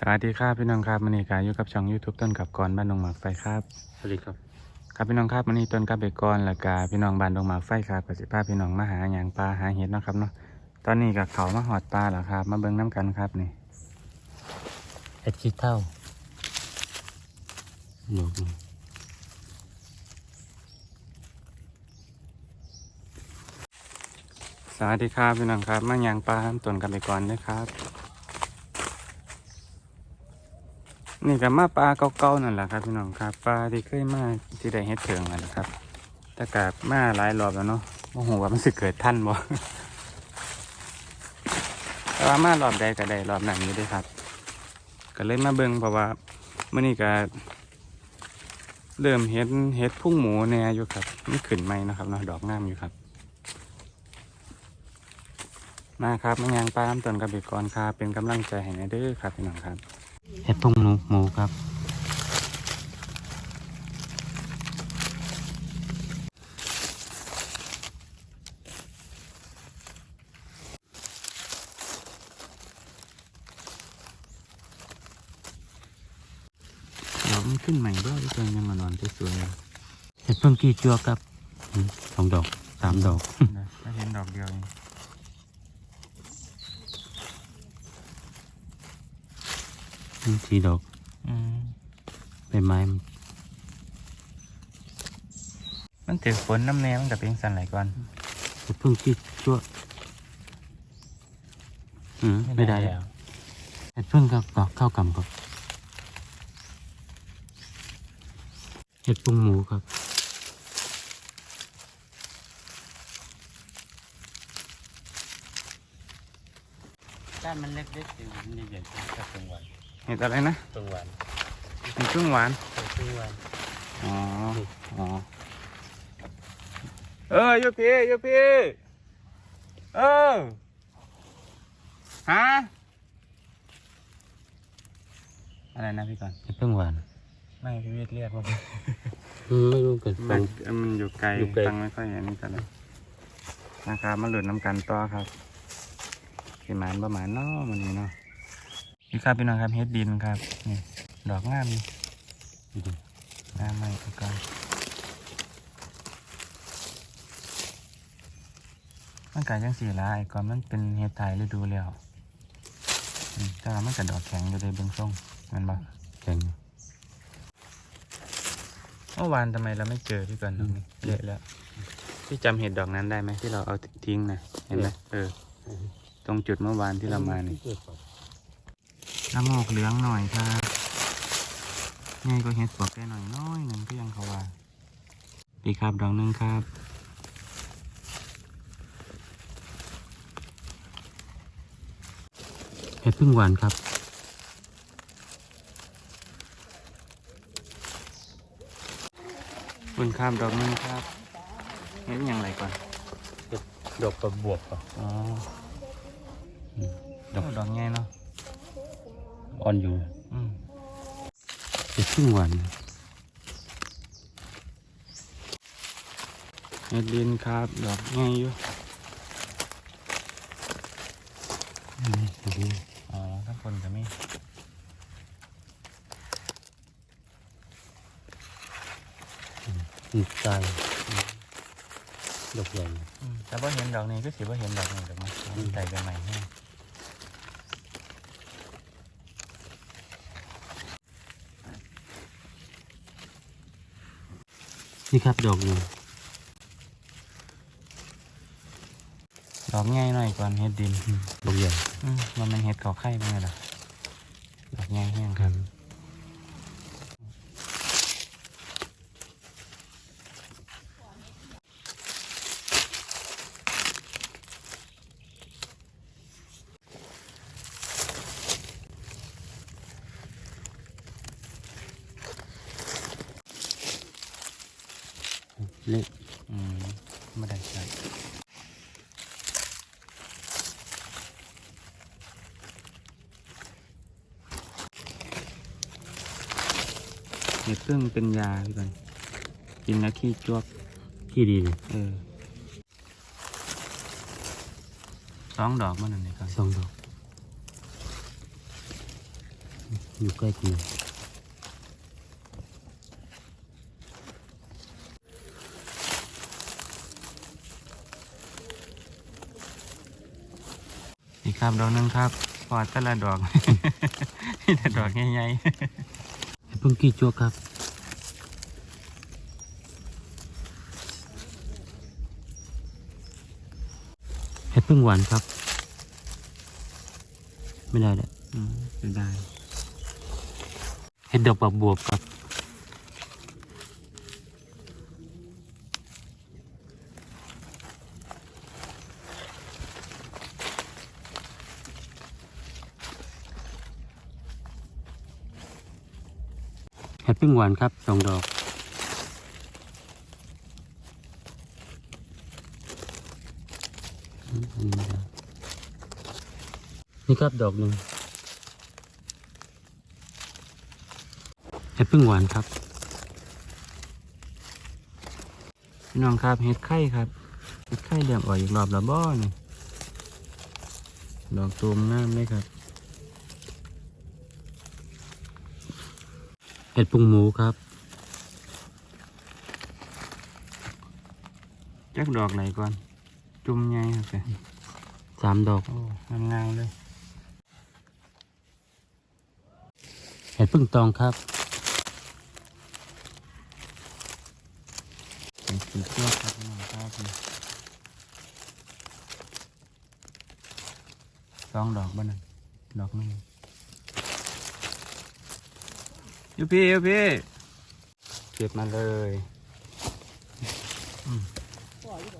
สวัสดีครับพี่น้องครับมันนี่กายอยู่กับช่อง YouTube ต้นกับกรบ้านดงหมากไฟครับ สวัสดีครับ ครับพี่น้องครับมันนี่ต้นกับเบกอนและกาพี่น้องบ้านดงหมากไฟครับกับสิพาพี่น้องมาหาหยางปลาหาเห็ดเนาะครับเนาะตอนนี้กับเขามาหอดปลาแล้วครับ มาเบิ่งน้ำกันครับนี่เห็ดขี้เท่าหนูสวัสดีครับพี่น้องครับ มาหยางปลาต้นกับเบกอนด้วยครับ นี่กับมาปลาเก่าๆนั่นแหละครับพี่น้องครับปลาที่เคยมาที่ได้เฮ็ดเถิงนั่นแหละครับแต่กับมาหลายรอบแล้วเนาะโมโหว่ามันสิเกิดท่านบ่แต่ว่ามารอบใดก็ได้รอบนั้นอยู่ด้วยครับ ก็เลยมาเบิ่งเพราะว่ามื้อนี้ก็เริ่มเฮ็ดเฮ็ดพุ่งหมูแน่อยู่ครับนี่ขึ้นไหมนะครับเนาะดอกงามอยู่ครับ มาครับมายางปลาน้ำต้นกับเบกอนครับเป็นกำลังใจให้ในเด้อครับพี่น้องครับ เห็ดพุงหนูหมูครับ ดอกมันขึ้นใหม่ด้วยที่เพิ่งยังมานอนสวยเห็ดพิ่งกี่จัวครับสองดอกสามดอกเดียวเอง อืม สี่ดอกอืมใบไม้มันมันถือฝนน้ำแน่มันกับเป็นสันไหลก่อนเห็ดเพิ่งกี่จัวอืมไม่ได้แล้วเห็ดเพิ่งครับดอกข้าวกำครับเห็ดพุงหมูครับก้านมันเล็กๆอยู่นี่ใหญ่ๆครับตรงหวาน เห็ดอะไรนะตรงหวานมีครึ่งหวานตรงหวานอ๋ออ๋อเออยูพี่ยูพี่เออฮะอะไรนะพี่ก่อนเห็ดเพิ่งหวานไม่พี่วิทย์เรียกว่าอืมไม่รู้เกิดมัฟันงมันอยู่ไกลอยู่ไกลฟังไม่ค่อยเห็นกันเลยนะครับมาหลุดน้ำกันต่อครับสิหมานประมาณเนาะมันนี้เนาะ นี่ครับพี่น้องครับเฮ็ดดินครับนี่ดอกงามนี่งามไหมพี่ก่อนมันกลายจังสีละไอ้ก่อนมันเป็นเฮ็ดไทยฤดูแล้วอืมแต่ว่ามันกระดอกแข็งอยู่เลยเบื้องส่งแมันบ่แข็งเมื่อวานทำไมเราไม่เจอพี่ก่อนตรงนี้เละแล้วพี่จำเห็ดดอกนั้นได้ไหมที่เราเอาทิ้งนะเห็นไหมเออ ตรงจุดเมื่อวานที่เรามานี่ ละโงกเหลืองหน่อยครับนี่ก็เห็ดปอกแก่หน่อยน้อยหนึ่งก็ยังเขาว่าปีครับดอกหนึงครับเห็ดพึ่งหวานครับคุณข้ามดอกหนึงครับเห็ดอย่างไรก่อนดอกกระบวบครับอ๋ออืมดอกดอกใหญ่เนาะ อ่อนอยู่อืมเห็ดพึ่งหวานเห็ดดินครับ ดอกใหญ่อยู่นี่ตรงนี้อ๋อข้างบนก็มีมีใจดอกใหญ่อืมแต่ว่าเห็นดอกนี้ก็สิว่าเห็นดอกนี้ดอกนี้มันใจกันใหม่แห้ง นี่ครับดอกหนึ่งดอกง่ายหน่อยก่อนเฮ็ดดินอืมดอกใหญ่อืมมันเป็นเฮ็ดเขาไข่เป็นไงล่ะดอกง่ายแห้งครับ เละ อืมไม่ได้ใช่ เห็ดพึ่งเป็นยาพี่ก่อนกินแล้วขี้จวกที่ดีเลยเออสองดอกมันนั่นนี่ครับสองดอกออยู่ใกล้กันเลยอีกครับดอกหนึงครับพอแต่ละดอกนี่แต่ดอกใหญ่เห็ด พึ่งกี่จัวครับเห็ดพึ่งหวานครับ ไม่ได้แหละไม่ได้เห็ดดอกบักบวบครับ เห็ดพึ่งหวานครับสองดอกนี่ครับดอกหนึ่งเห็ดพึ่งหวานครับพี่น้องครับเห็ดไข่ครับเห็ดไข่เลี้ยงอ่อยอีกรอบละบ่อนี่ดอกตูมงามเลยครับ เห็ดพุงหมูครับจักดอกไหนก่อน จุ่มใหญ่ครับแกสามดอกโอ้งามๆเลย เห็ดพึ่งตองครับเห็ดสีเขียวครับพี่น้องครับนี่สองดอกบ้านั่นดอกหนึงอ ยูพี่อยูพี่เก็บมาเลย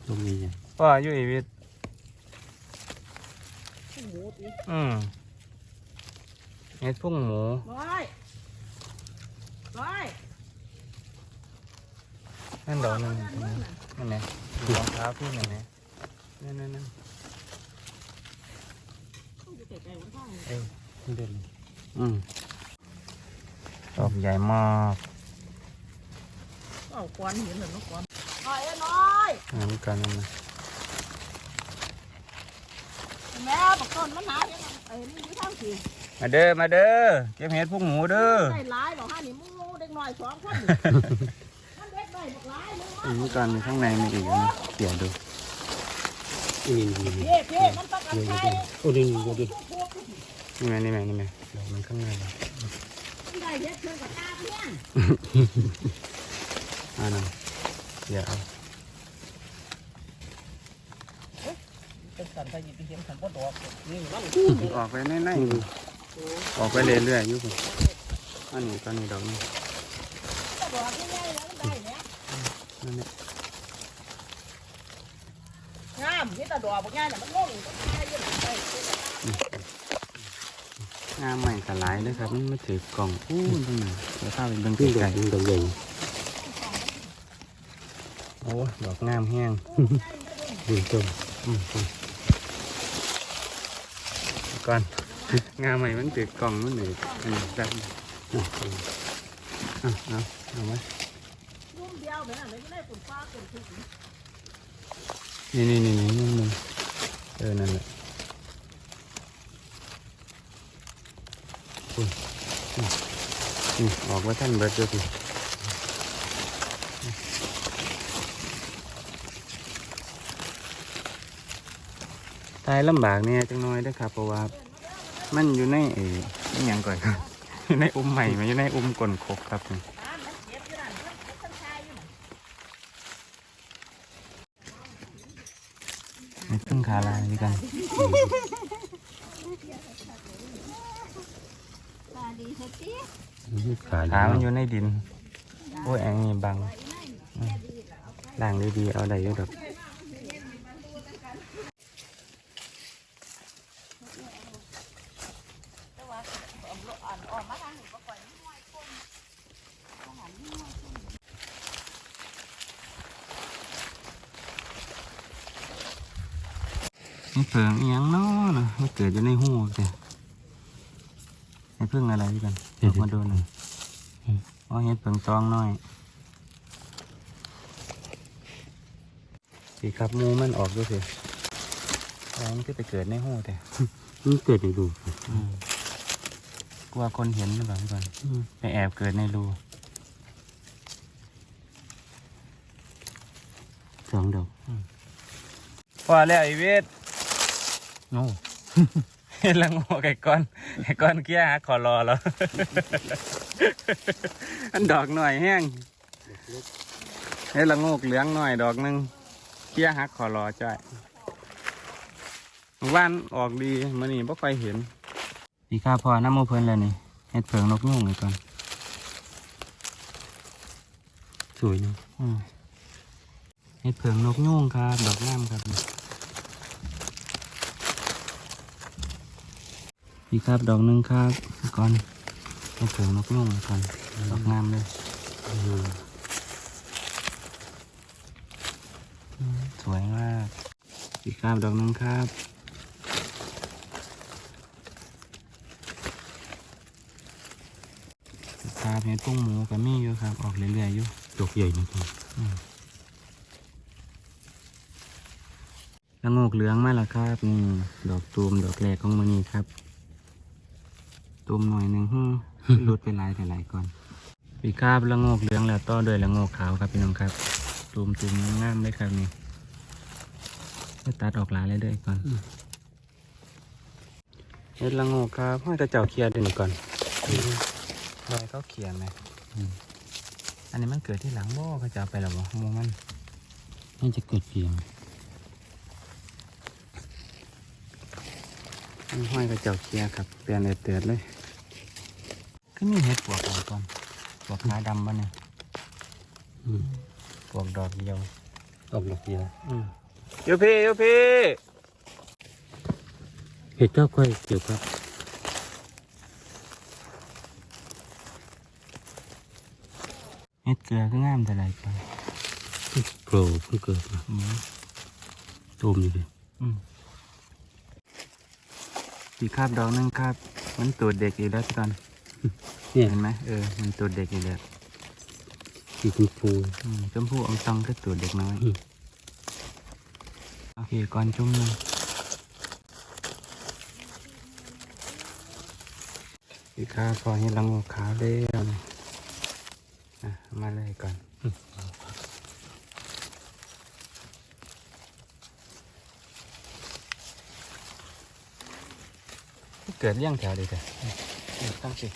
ตรงนี้ไงพ่ออยู่อีวิทย์อืมเห็ดพุ่งหมูร้อยร้อยนั่นดอกหนึ่งนั่นไงรองเท้าพี่ไหนนะนั่นนั่นนั่นเอ้ยเด่นอืม ดอกใหญ่มากเอาควันเห็นเหรอน้องควันน้อยเอ้ยน้อยอันนี้กันนั่นนะแม่บอกต้นมันหนาเนี่ยไอ้นี่อยู่ทางสิมาเด้อมาเด้อเก็บเห็ดพุ่งหมูเด้อได้หลายหรอกฮะนี่มูเด็กน้อยสองคนนี่มันเด็กน้อยบอกหลายเลยอันนี้กันข้างในมีอีกนะเกี่ยดูนี่นี่นี่พี่พี่มันต้องการใช้โอ้นี่นี่ดูดิพวกนี่ไหมนี่ไหมนี่ไหมดอกมันข้างในเลยที่ได้ เฮ็ดเชิงกับตาเพี้ยนอ่านั่นอย่าเอาเป็นสันไปยิบเห็นสันบ่ดอกนี่มันออกไปในในออกไปเรื่อยๆอยู่พุ่นอันนี้ตอนนี้ดอกนี้ดอกง่ายๆแล้วมันได้เนี่ยนั่นเนี่ยงามนี่แต่ดอกบ่ง่ายน่ะมันงงก็ตายอยู่ไปงามใหม่สลายเลยครับมันไม่ถือกล่องอู้ตรงไหนเดี๋ยวเข้าไปเบิ่งนี่ดไกอลกดอกใหญ่ๆโอ้ยดอกงามแห้งดูต้นอืมอืมก่อนงามใหม่มันถือกล่องมันหนึ่งอันนี้แบบอะเอาเอาไว้รุ่มเดียวแบบนั้นเลยไม่ได้ฝุ่นฟ้าฝุ่นทุกข์นี่นี่นี่นี่นี่นี่เออนั่นแหละอุ้ยอืม ออกว่าท่านเบิดด้วยสิตายลำบากเนี่ยจังน้อยด้วยครับ เพราะว่า มันอยู่ในเอออหย่างก่อนครับอยู่ในอุ้มใหม่มันอยู่ในอุ้มกลนคกครับนี่น้ำมันเจ็บอยู่นั่นมันมันชายอยู่นั่นนี่พึ่งขาลายนี่กัน ตาดีเฮ็ดติ ขาขามันอยู่ในดิน โอ้ยแองนี่บังล่างดีๆเอาได้อยู่ดอกนี่เพิงอียงเนาะนะมันเกิดอยู่ในหูแต่ พิ่งอะไรพี่กันออกมาดูหน่อยอ๋อเห็ดเพิงตองน้อยสีครับหมูมันออกด้วยสิแล้วมันก็ไปเกิดในหูแต่มันเกิดอยู่ดูอืมลัวคนเห็นหรือเปล่าพี่ก่อนอืมไปแอบเกิดในรูสองดอกพอแล้วไอเวทโอ้เห็น ละโงกไอ้ก้อนไอ้ก้อนเกี้ยหาขอรอแล้วอันดอกหน่อยแห้งเห็นละงกเหลืองหน่อยดอกหนึ่งเกี้ยหักขอรอจ้อยว่านออกดีมันนี่บ่ค่อยเห็นพี่ข้าพอน้ำมูเพลินแล้วนี่เห็ดเผิงนกยุ่งเลยก่อนสวยเนาะเห็ดเผิงนกยุ่งครับ ดอกงามครับ พี่ครับดอกหนึงครับก่อนเห็ดเผิงนกยุ่งก่อนดอกงามเลยสวยมากพี่ครับดอกหนึงครับครับเห็ดปุ้งหมูกับมีอยู่ครับ ออกเรื่อยๆอยู่ดอกใหญ่จริงละโงกเหลืองมาแล้วครับนี่ดอกตูมดอกแรกของมันนี่ครับ ตูมหน่อยหนึ่งฮึ่มหลุดไปหลายแต่หลายก่อนปีคาบละโงกเหลืองแล้วต่อด้วยละโงกขาวครับพี่น้องครับตูมตูมงามๆเลยครับนี่จะตัดออกหลายเลยเด้วยก่อนเฮ็ดละโงกครับให้กระเจ้าเคลียร์เดี๋ยวนี้ก่อนลอยเขาเคลียร์ไหมอันนี้มันเกิดที่หลังบ่เขาจะเอาไปหรอวะมองมันๆน่าจะเกิดเพียงห้อยกระเจ้าเคลียร์ครับเปลี่ยนเลยเตือนเลย ก็มีเห็ดปวกออกก่อนปวกขาดำบ้าเนี่ยอืมปวกดอกเดียวออกดอกเดียวโยพี่โยพี่เห็ดก็ค่อยเกี่ยวครับเห็ดเกลือก็งามแต่ไรก่อนโผล่เพิ่งเกิดมาอืมตูมอยู่เลยอืมปีคาบดอกหนึงครับ มันตูดเด็กอีกแล้วก่อนเนี่ยเห็นไหมเออมันตูดเด็กอีกแล้วสีชมพูอืมชมพู่อมตองก็ตูดเด็กน้อยอืมโอเคก่อนจุ่มหนึงปีคาบพอให้ลังขาวเด้วนี่อะเอามาเลยก่อนเกิดเลี้ยงแถวเดียวกันตั้งสิ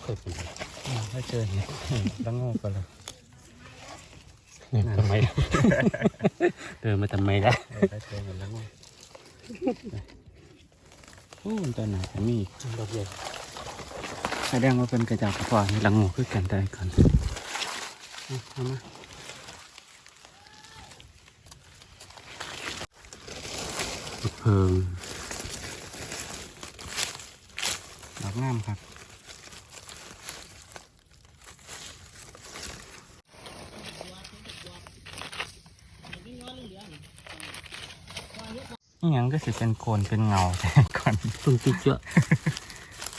ค่อ ยเป็นถ้าเจอเห็ดต้องงอกกันเลยเนี่ยทำไมเดินมาทำไมล่ะถ้าเจอเห็ดแล้วงอกโอ้มันตัวไหนจะมีอีกดอกใหญ่แสดงว่าเป็นกระจากกระป๋องละงูคือกันได้ก่อนเอาเอามาเพิงดอกงามครับ นี่ยังก็สิเป็นโคนเป็นเงาแต่ก่อนเพิ่งติดเยอะ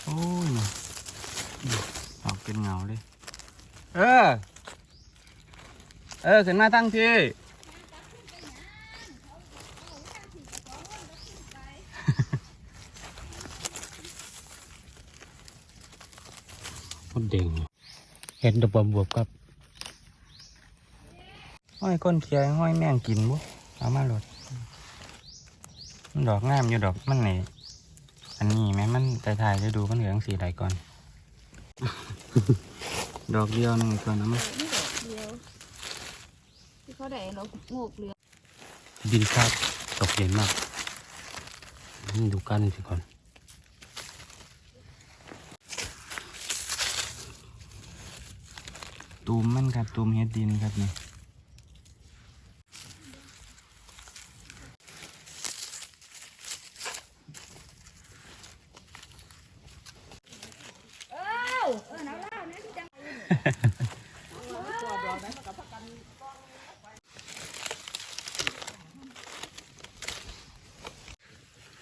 โอ้ยออกเป็นเงาเลย เออ เออขึ้นมาตั้งที่มดแดงเห็ดดอกบวบบวบครับ ห้อยก้นเคียห้อยแมงกินบุเอามาโหลด มันดอกงามอยู่ดอกมันนี่อันนี้ไหมมันแต่ถ่ายจะดูมันเหลืองสีใดก่อน ดอกเดียวหนึงก่อนนะมั้งนี่ดอกเดียวที่เขาได้เราโงกเหลืองดินครับดอกใหญ่มากนี่ดูกันสิก่อนตูมมันครับตูมเฮ็ดดินครับนี่ เอ้าเออน้ำเล่าเนี่ยที่จัง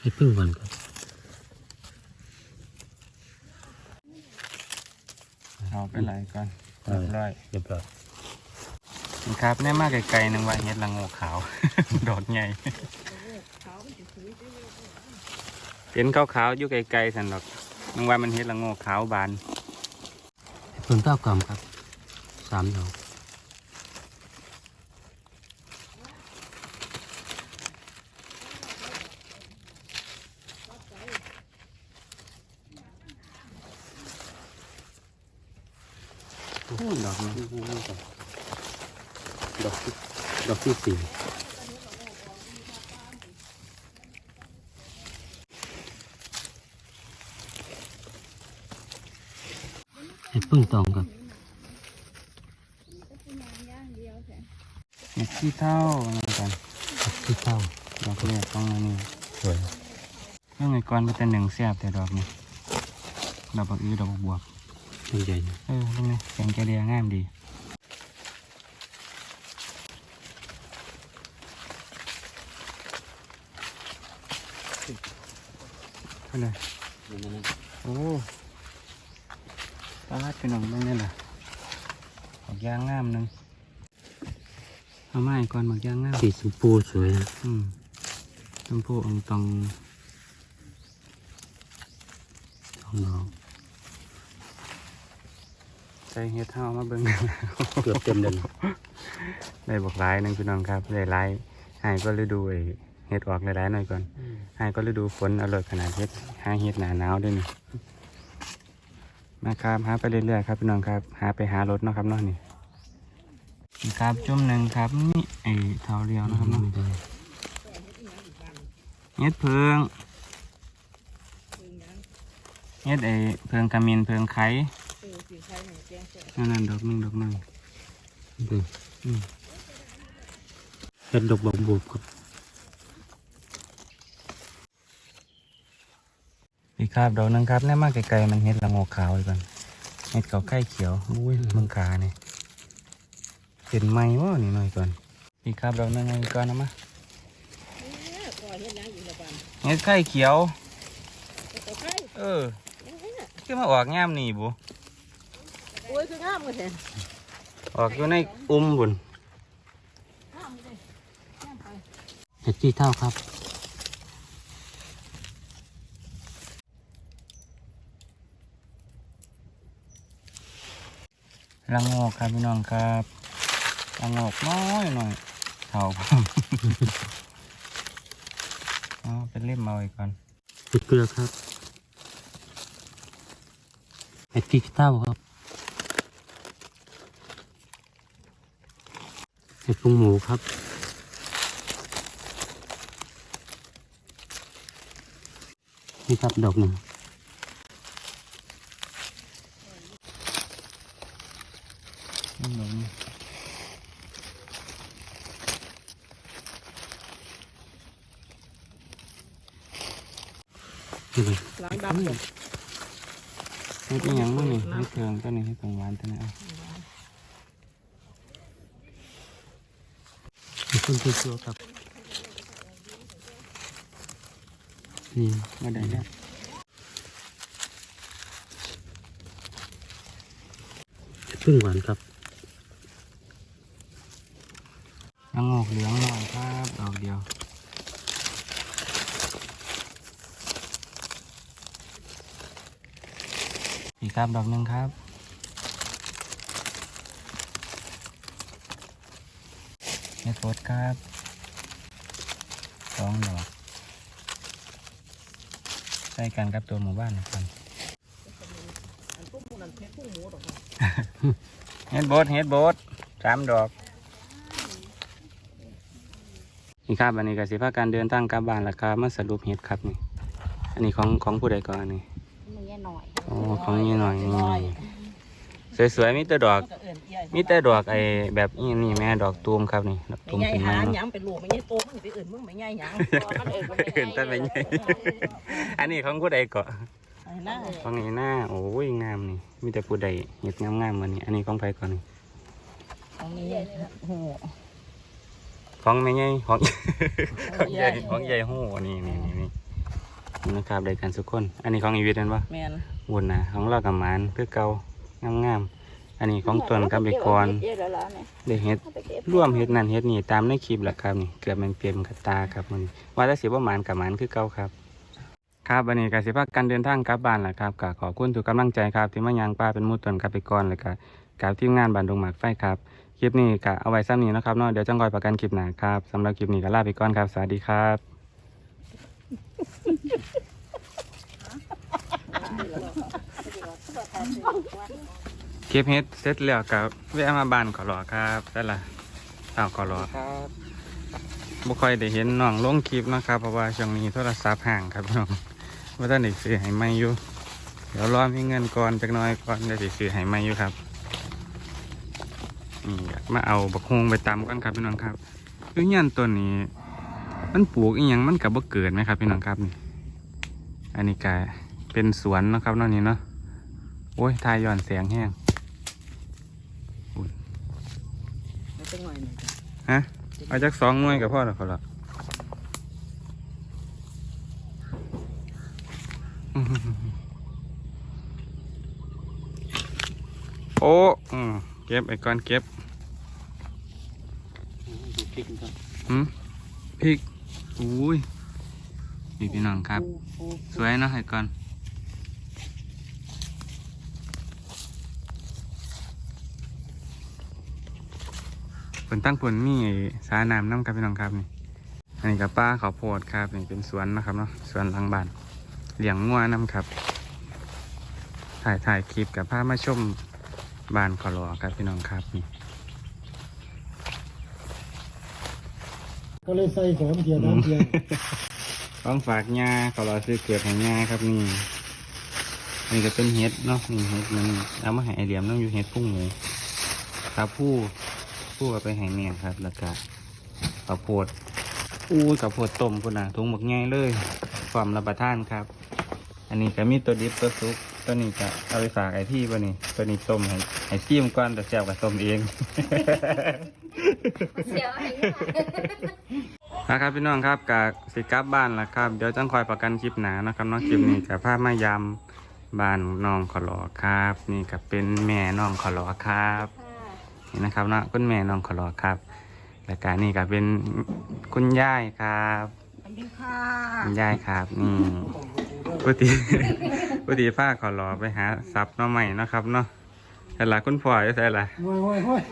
ให้พึ่งวันครับ เอาไปไหลก่อนเรียบร้อย เรียบร้อย นี่ครับ แน่มากไกลๆหนึงว่าเฮ็ดละโงกขาวดอกใหญ่เขาเป็นสเห็นขาวๆอยู่ไกลๆสันดอกนึกว่ามันเห็ดละโงกขาวบานเพิ่งเก้ากรัมครับสามดอกโอ้ดอกนี้ ดอกที่ดอกที่สี่เห็ดพึ่งตองครับเห็ดขี้เท่านี่กันดอกที่เก้าดอกแรกของอันนี้สวยเรื่องไอ้ก้อนเป็นแต่หนึ่งแซ่บแต่ดอกนี้ดอกบักอือดอกบักบวบมันใหญ่นะเออตรงนี้แกงแกเรียงามดี เท่าไหร่โอ้ปลาดเป็นหนองเบ้างนี่แหละดอกยางงามหนึงเอาไม้ก่อนหมักยางงามสีชมพูสวยนะอืมชมพูองตองสองดอกใส่เฮ็ดเท้ามาเบิ่งเกือบเต็มเลยได้บอกหลายหนึงพี่น้องครับได้หลายหายก็ฤดูไอ้ เฮ็ดออกหลายๆหน่อยก่อนหายก็ฤดูฝนอร่อยขนาดเฮ็ดหาเฮ็ดหนาหนาวด้วยนี่มาครับหาไปเรื่อยๆครับพี่น้องครับ หาไปหารถเนาะครับเนาะนี่นี่ครับจุ่มหนึ่งครับนี่ไอ้เท้าเรียวนะครับเนาะเฮ็ดเพิงเฮ็ดไอ้เพิงกระมินเพิงไข่เออสีไข่หนึ่งแกงเสร็จนั่นนั่นดอกหนึงดอกหนึงดูอืมเห็ดดอกบกบูบครับ พี่ครับดอกหนึงครับแน่มากไกลๆมันเฮ็ดละโงกขาวอีกก่อนเฮ็ดเขาไข่เขียวอุ้ยมึงขาเนี่ยเป็นไม้วะนี่หน่อยก่อนพี่ครับดอกหนึงไงก่อนนะมะเนี่ยก่อยเฮ็ดหยังอยู่ละบันเฮ็ดไข่เขียวแต่ไข่เออคือมาออกงามนี่บุโอ้ยคืองามกันแท้ออกอยู่ในอุ้มบุญงามเลยงามไปเห็ดขี้เท่าครับ ละโงกครับพี่น้องครับละโงกน้อยหน่อยเท่าเอาเป็นเล่มเอาอีกก่อนเห็ดเกลือครับเห็ดขี้เท่าครับเห็ดพุงหมูครับนี่ครับดอกหนึ่ง นี่ดอกนี้ นี่ เลยหลังดำเลยเฮ็ดอีหยังมั้งนี่เฮ็ดเพิงตัวนี้เฮ็ดเพิงหวานตัวนี้เอามีต้นที่ชัวครับนี่มาได้แล้วเห็ดพึ่งหวานครับละโงกเหลืองหน่อยครับดอกเดียว อีกครับดอกหนึ่งครับเฮ็ดโพดครับสองดอกใส่กันกับตัวหมู่บ้านนะครับอันตุ้มมันนั่นเพชรพุ่งหมูดอกค่ะเฮ็ดโบดเฮ็ดโบดสามดอกนี่ครับอันนี้ก็สิพาการเดินทางกลับบ้านแล้วครับมาสรุปเฮ็ดครับนี่ อันนี้ของของผู้ใดก่อนอันนี้มันแย่หน่อยโอ้ของนี่หน่อยนี่สวยๆมีแต่ดอกก็เอิ้นใหญ่มีแต่ดอกไอ้แบบนี้นี่แม่ดอกตูมครับนี่ดอกตูไม่มใหญ่เป็นไม้หางหเนาะยังเป็นลูกไม่ใหญ่โตมันสิไปเอิ้นมึงไม่ใหญ่หยังมันเอิ้นบ่เห็นแต่ไม่ใหญ่อันนี้ของผู้ใดก่อนไอ้นั่นของนี่หน้าโอ้ยงามนี่ มีแต่ผู้ใดเฮ็ดงามๆเหมือนนี่อันนี้ของไผก่อนนี่ตรงนี้โอ้โหของแม่ใหญ่ของของใหญ่ใหญ่ของใหญ่โหนี่นี่นี่นี่นี่นะครับได้กันทุกคน อันนี้ของอีวิทย์นั่นปะแม่น วุ่นนะของเรากับหมานคือเก่างามๆอันนี้ของตนกับเด็กกรเยอะแล้วล่ะเนี่ยได้เฮ็ดเอาไปเก็บร่วมเฮ็ดนั่นเฮ็ดนี่ตามในคลิปแหละครับนี่เกือบแมันเปรียมกับตาครับมันว่าแต่สิบ่หมานกับหมานคือเก่าครับครับวันนี้ก็สิพากันเดินทางกลับบ้านแหละครับก็ขอบคุณทุกกำลังใจครับ ที่มายังป้าเป็นหมู่ตนกับไปก่อนเลยก็กับทีมงานบ้านดงหมากไฟครับ คลิปนี้ก็เอาไว้ซ้ำนี้นะครับเนาะเดี๋ยวจังคอยประกันคลิปหน้าครับสำหรับคลิปนี้ก็ลาไปก่อนครับ สวัสดีครับ เก็บเฮ็ดเสร็จแล้วกับแวะมาบ้านขอรอครับได้ละอ้าวขอรอครับบ่ค่อยได้เห็นน้องลงคลิปเนาะครับ เพราะว่าช่วงนี้โทรศัพท์ห่างครับน้องว่าท่านได้ซื้อให้ใหม่อยู่เดี๋ยวรอมีเงินก่อนจักหน้อยก่อนได้สิซื้อให้ใหม่อยู่ครับนี่มาเอาบักฮวงไปตำกันครับพี่น้องครับคือเงี้ยนต้นนี้ มันปลูกอีหยังมันกับบ่เกิดไหมครับพี่น้องครับนี่อันนี้ก็ เป็นสวนเนาะครับเนอกนี้เนาะโอ้ยทายย้อนแสงแห้งไม่ต้องหน่อยหนึ่งฮะเอาจากสองหน่วยกับพ่อแล้วเขาละโอ้อืมเก็บไอ้ก้อนเก็บดูพริกครับหืมพริกอุ้ยนี่พี่น้องครับ สวยเนาะไอ้ก้อน ผลตั้งผลมีไอ้สาน้ำน้ำครับพี่น้องครับนี่อันนี้กับป้าขาวโพดครับนี่เป็นสวนนะครับเนาะสวนหลังบ้านเลี้ยงงัวน้ำครับ ถ่ายถ่ายคลิปกับพามาชมบ้านขอรอครับพี่น้องครับนี่ก็เลยใส่สองเทียร์น้ำเทียร์ต้องฝากยาขอรอซื้อเกลือให้ยาครับนี่นี่ก็เป็นเห็ดเนาะนี่เห็ดมันเอามาให้ไอเหลี่ยมต้องอยู่เห็ดพุ่งหมูครับผู้ ผู้เอาไปให้แม่ครับ แล้วก็ข้าวโพดอู้ข้าวโพดต้มพุ่นน่ะถุงหมกง่ายเลยความรับประทานครับ อันนี้ก็มีตัวดิบตัวซุปตัวนี้ก็เอาไปฝากไอ้ที่ป่ะนี่ตัวนี้ต้มให้ให้ซีมก่อนแต่แซ่บกับต้มเองเสียวอะไรอย่างเงี้ยนะครับพี่น้องครับกะสิกลับบ้านละครับ เดี๋ยวจังคอยประกันคลิปหนานะครับเน้องคลิปนี้กับภาพมายำบ้านน้องขอรอครับ นี่ก็เป็นแม่น้องขอรอครับ นี่นะครับเนาะคุณแม่น้องขอรอครับแล้วก็นี่ก็เป็นคุณยายครับสวัสดีค่ะคุณยายครับนี่พุติพุติผ้าขอรอไปหาซับหน้อใหม่นาะครับเนาะแต่ละคุณพ่อจะใช่ละห้อยห้อยห้อย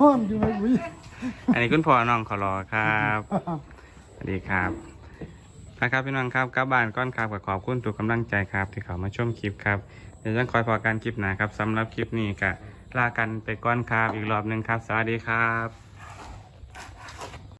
ห้อนอยู่ไหมบุ้ยอันนี้คุณพ่อน้องขอรอครับสวัสดีครับนะครับพี่น้องครับกลับบ้านก้อนครับก็ขอบคุณทุกกำลังใจครับ ที่เขามาชมคลิปครับเดี๋ยวจะคอยพอการคลิปหนาครับสำหรับคลิปนี้ก็ ลากันไปก้อนครับอีกรอบหนึ่งครับ สวัสดีครับ